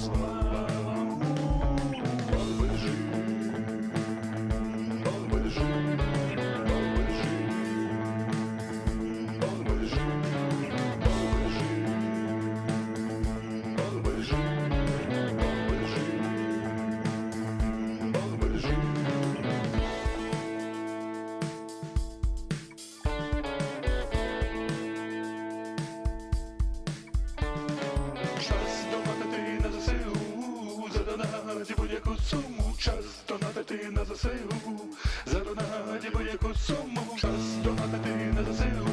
Slow. Час донатити на ЗСУ, за донаті будь-яку суму, час донатити на ЗСУ,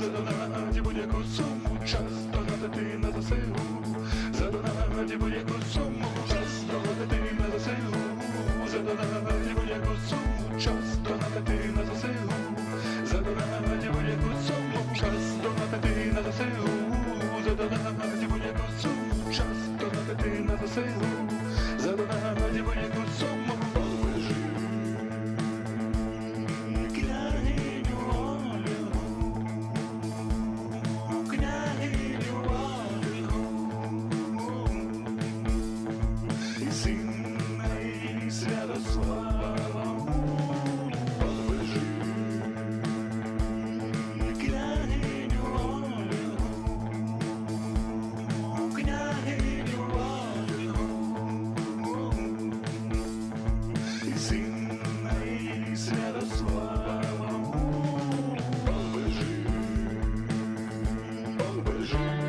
за донаті будь-яку суму, час донатити на ЗСУ, за донаті будь-яку суму, час донатити на ЗСУ, за донаті будь-яку суму, час донатити на ЗСУ, за донаті будь-яку суму, час донатити на ЗСУ, за донаті будь-яку суму, час донатити на ЗСУ, love. славяному побежи, побежи.